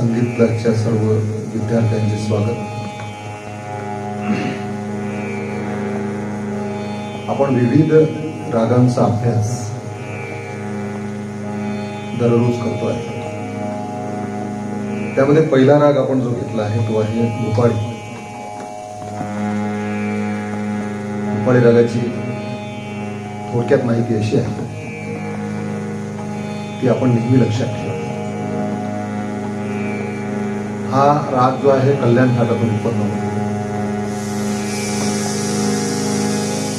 संगीत क्लासच्या सर्व विद्यार्थ्यांचे स्वागत. आपण विविध रागांचा अभ्यास दररोज करतो आहे त्यामध्ये पहिला राग आपण जो घेतला आहे तो आहे दुपाळी दुपाळी रागाची थोडक्यात माहिती अशी आहे ती आपण नेहमी लक्षात ठेवा. हा राग जो आहे कल्याण घाटातून उत्पन्न होतो.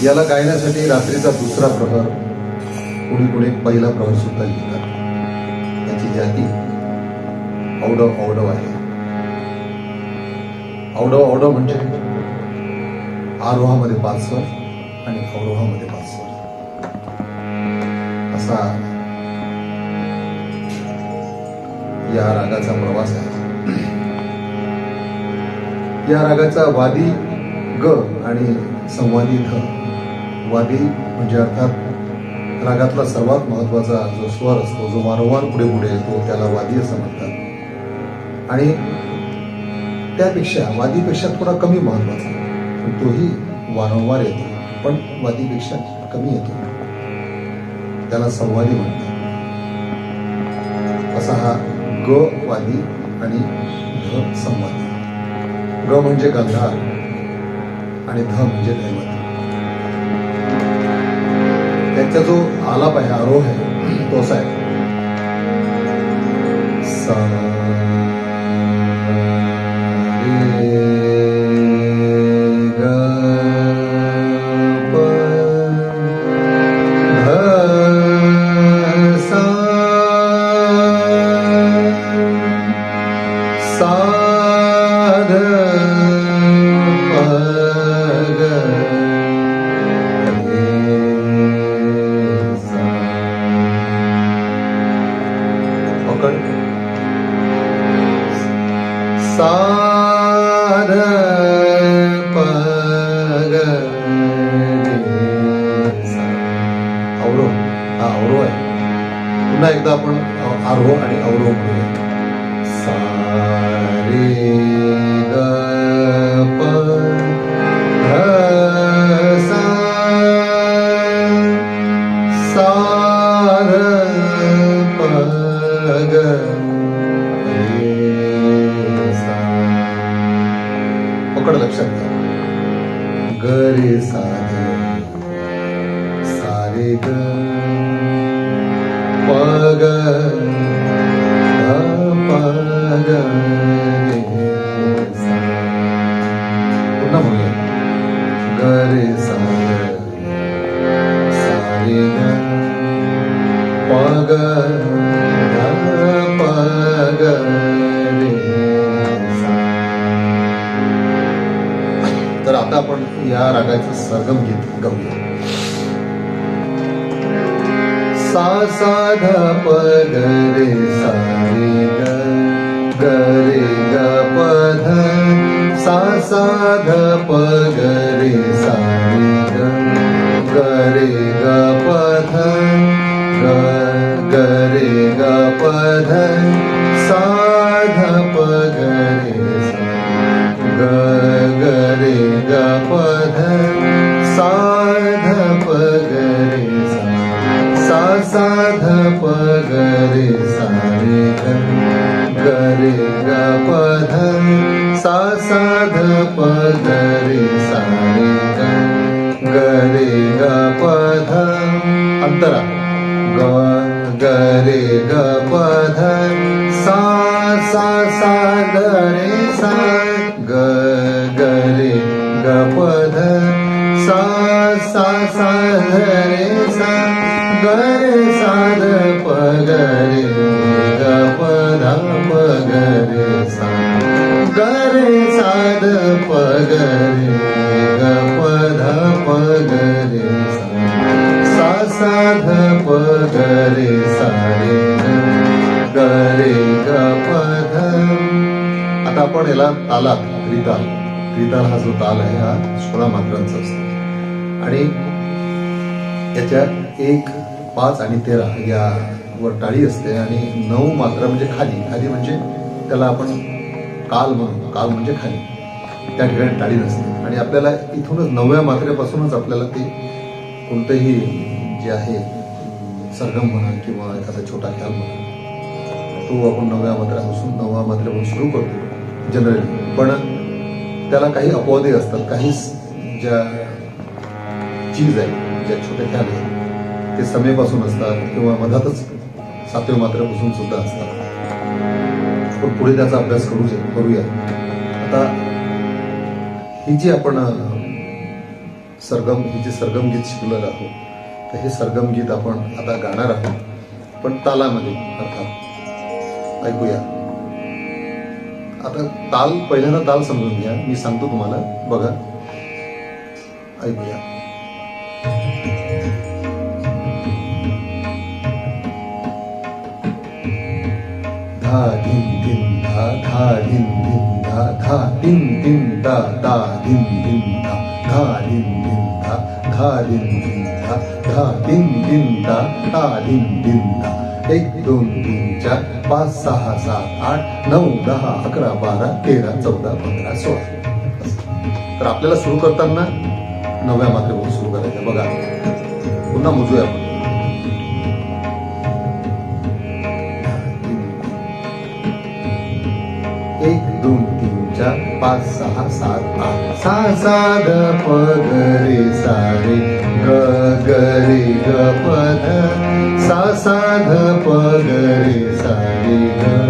याला गायण्यासाठी रात्रीचा दुसरा प्रहर कुणी कुणी पहिला प्रहर सुद्धा लिहितात. याची जाती औडव औडव आहे. औडव औडव म्हणजे आरोहामध्ये पाच स्वर आणि अवरोहामध्ये पाच स्वर. असा या रागाचा प्रवास आहे. या रागाचा वादी ग आणि संवादी ध. वादी म्हणजे अर्थात रागातला सर्वात महत्त्वाचा जो स्वर असतो जो वारंवार पुढे पुढे येतो त्याला वादी असं म्हणतात. आणि त्यापेक्षा वादीपेक्षा थोडा कमी महत्त्वाचा तोही वारंवार येतो. पण वादीपेक्षा कमी येतो. त्याला संवादी म्हणतात. असा हा ग वादी आणि ध संवादी. ग म्हणजे गंधार आणि ध म्हणजे दैवत. त्याचा जो आलाप आहे आरोह आहे तो असा आहे. सा पकड सा ध प हा अवरो आहे. पुन्हा एकदा आपण आरो आणि अवरो म्हणूया सारे ग रे सा ध सा रे ग प ग ध प ग रे सा पुन्हा म्हणूया ग रे सा ग सा रे ग प ग आपण या रागाचं सरगम गीत गाऊया सा सा पद रे सा साध पगरे सा ध ग रे ग सा ग साध सा ग ध ग रे सा प ग रे ग रे ध आता आपण याला तालात त्रिताल. त्रिताल हा जो ताल आहे हा सोळा मात्रांचा असतो. आणि त्याच्यात एक पाच आणि तेरा या वर टाळी असते आणि नऊ मात्र म्हणजे खाली. खाली म्हणजे त्याला आपण काल म्हणू. काल म्हणजे खाली. त्या ठिकाणी टाळी नसते. आणि आपल्याला इथूनच नवव्या मात्रेपासूनच आपल्याला ते कोणतंही जे आहे सरगम म्हणा किंवा एखादा छोटा ख्याल म्हणा तो आपण नव्या मात्र्यापासून नवव्या मात्र्यापासून सुरू करतो जनरली पण त्याला काही अपवादे असतात. काही ज्या चीज आहे ज्या छोट्या ख्याल आहेत ते समेपासून असतात किंवा मधातच सातव्या मात्रापासून सुद्धा असतात. पण पुढे त्याचा अभ्यास करू करूया. आता ही जी आपण सरगम ही जी सरगम गीत शिकलेलं आहोत तर हे सरगम गीत आपण आता गाणार आहोत. पण तालामध्ये अर्थात. ऐकूया. आता ताल पहिल्यांदा ताल समजून घ्या. मी सांगतो तुम्हाला. बघा. ऐकूया. धा धिन धिन धा धा धिन धिन धा धा धिन धिन धा धा धिन धिन धा धा धिन धिन धा धा धिन धिन धा धा धिन धिन धा धा धिन धिन धा एक दोन तीन चार पाच सहा सात आठ नऊ दहा अकरा बारा तेरा चौदा पंधरा सोळा तर आपल्याला सुरू करताना नव्या मात्रेपासून सुरू करायचं बघा पुन्हा मोजूया आपण. एक दोन तीन चार पाच सहा सात आठ. सा साध पगरे सारे ग गरे ग प पद सा साध पगरे सारे ग.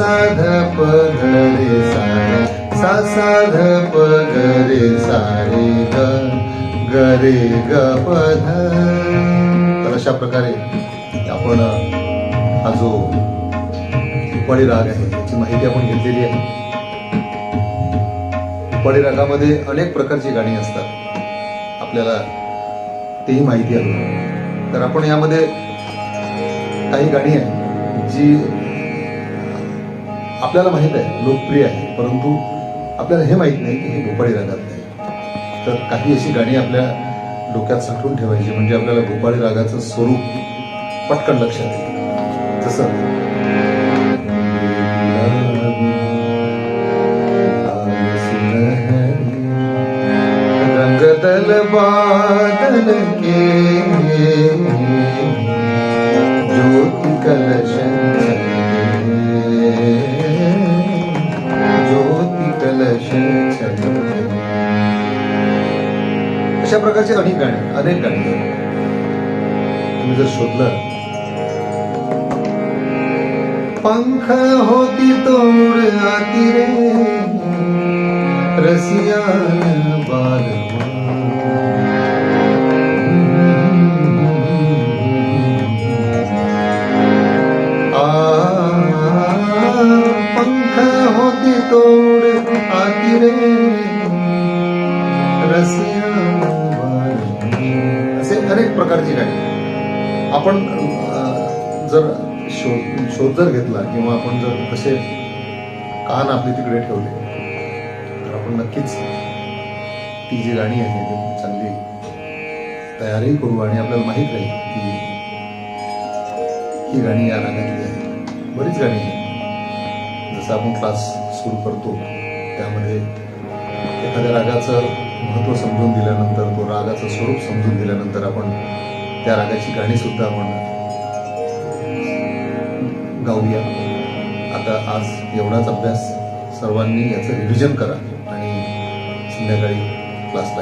सा प रे सा सा सा ध प ग रे सा रे ग ग रे ग प ध तर अशा प्रकारे आपण हा जो उपाडी राग आहे त्याची माहिती आपण घेतलेली आहे. उपाडी रागामध्ये अनेक प्रकारची गाणी असतात. आपल्याला तेही माहिती आहे. तर आपण यामध्ये काही गाणी आहेत जी आपल्याला माहीत आहे लोकप्रिय आहे परंतु आपल्याला हे माहीत नाही की हे भोपाळी रागात नाही. तर काही अशी गाणी आपल्या डोक्यात साठवून ठेवायची म्हणजे आपल्याला भोपाळी रागाचं स्वरूप पटकन लक्षात येईल. जसं रंग बादल के प्रकारची अनेक गाणी अनेक गाणी आहेत. तुम्ही जर शोधलं पंख होती तोड आती रे रसियान बाल आ पंख होती तोड आती शोध जर घेतला किंवा आपण जर कसे कान आपले तिकडे ठेवले तर आपण नक्कीच ती जी गाणी आहे ती चांगली तयारी करू आणि आपल्याला माहीत राहील की ही गाणी या रागातली आहे. बरीच गाणी आहेत. जसं आपण क्लास सुरू करतो त्यामध्ये एखाद्या रागाचं महत्त्व समजून दिल्यानंतर तो रागाचं स्वरूप समजून दिल्यानंतर आपण त्या रागाची गाणीसुद्धा आपण गाऊया. आता आज एवढाच अभ्यास सर्वांनी याचं रिव्हिजन करा. आणि संध्याकाळी क्लासला